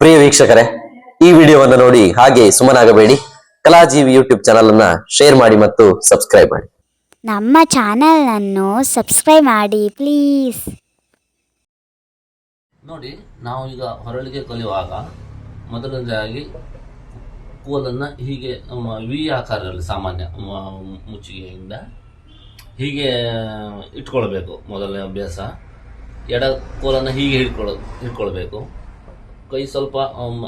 ಪ್ರಿಯ ವೀಕ್ಷಕರೇ ಈ ವಿಡಿಯೋವನ್ನು ನೋಡಿ ಹಾಗೆ ಸುಮ್ಮನಾಗಬೇಡಿ. ಕಲಾಜೀವಿ ಯೂಟ್ಯೂಬ್ ಚಾನಲ್ ಅನ್ನ ಶೇರ್ ಮಾಡಿ ಮತ್ತು ಸಬ್ಸ್ಕ್ರೈಬ್ ಮಾಡಿ. ನಮ್ಮ ಚಾನಲನ್ನು ಸಬ್ಸ್ಕ್ರೈಬ್ ಮಾಡಿ ಪ್ಲೀಸ್. ನೋಡಿ ನಾವು ಈಗ ಹೊರಳಿಗೆ ಕಲಿಯುವಾಗ ಮೊದಲನೇದಾಗಿ ಕೋಲನ್ನು ಹೀಗೆ ವಿ ಆಕಾರದಲ್ಲಿ ಸಾಮಾನ್ಯ ಮುಚ್ಚಿಗೆಯಿಂದ ಹೀಗೆ ಇಟ್ಕೊಳ್ಬೇಕು. ಮೊದಲನೇ ಅಭ್ಯಾಸ. ಎಡ ಕೋಲನ್ನು ಹೀಗೆ ಹಿಡ್ಕೊಳ್ಳೋ ಹಿಡ್ಕೊಳ್ಬೇಕು. ಕೈ ಸ್ವಲ್ಪ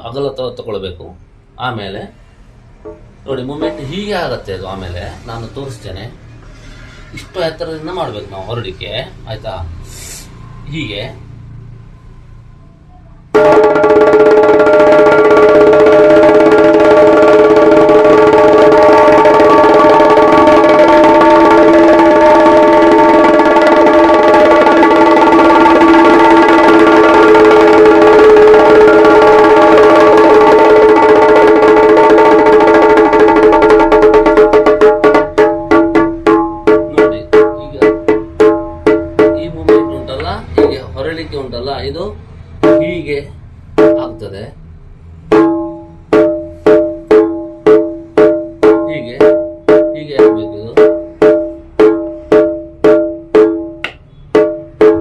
ಅಗಲ ತಗೊಳ್ಬೇಕು. ಆಮೇಲೆ, ನೋಡಿ, ಮೂಮೆಂಟ್ ಹೀಗೆ ಆಗತ್ತೆ ಅದು ಆಮೇಲೆ ನಾನು ತೋರಿಸ್ತೇನೆ. ಇಷ್ಟು ಎತ್ತರದಿಂದ ಮಾಡಬೇಕು ನಾವು ಹೊರಡಿಕೆ, ಆಯ್ತಾ? ಹೀಗೆ. ಹೊರಳಿಕೆ ಉಂಟಲ್ಲ, ಇದು ಹೀಗೆ ಆಗ್ತದೆ. ಹೀಗೆ ಹೀಗೆ ಆಗ್ಬೇಕು ಇದು.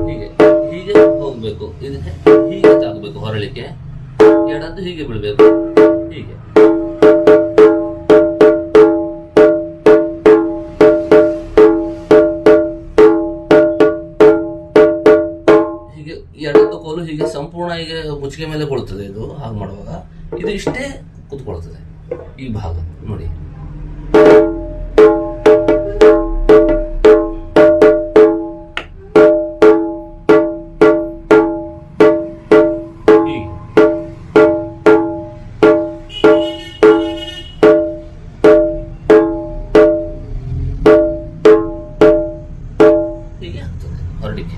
ಹೀಗೆ ಹೀಗೆ ಹೋಗ್ಬೇಕು. ಇದಕ್ಕೆ ಹೀಗೆ ತಾಗಬೇಕು ಹೊರಳಿಕೆ ಎಡದ್ದು ಹೀಗೆ ಬಿಡ್ಬೇಕು ಹೀಗೆ. ಎಡದ್ದು ಕೋಲು ಹೀಗೆ ಸಂಪೂರ್ಣ ಹೀಗೆ ಮುಚ್ಚಿಗೆ ಮೇಲೆ ಕೊಳ್ತದೆ ಇದು, ಹಾಗೆ ಮಾಡುವಾಗ. ಇದು ಇಷ್ಟೇ ಕೂತ್ಕೊಳ್ತದೆ ಈ ಭಾಗ, ನೋಡಿ. ಹೀಗೆ ಆಗ್ತದೆ, ಹೊರಡಿಕೆ.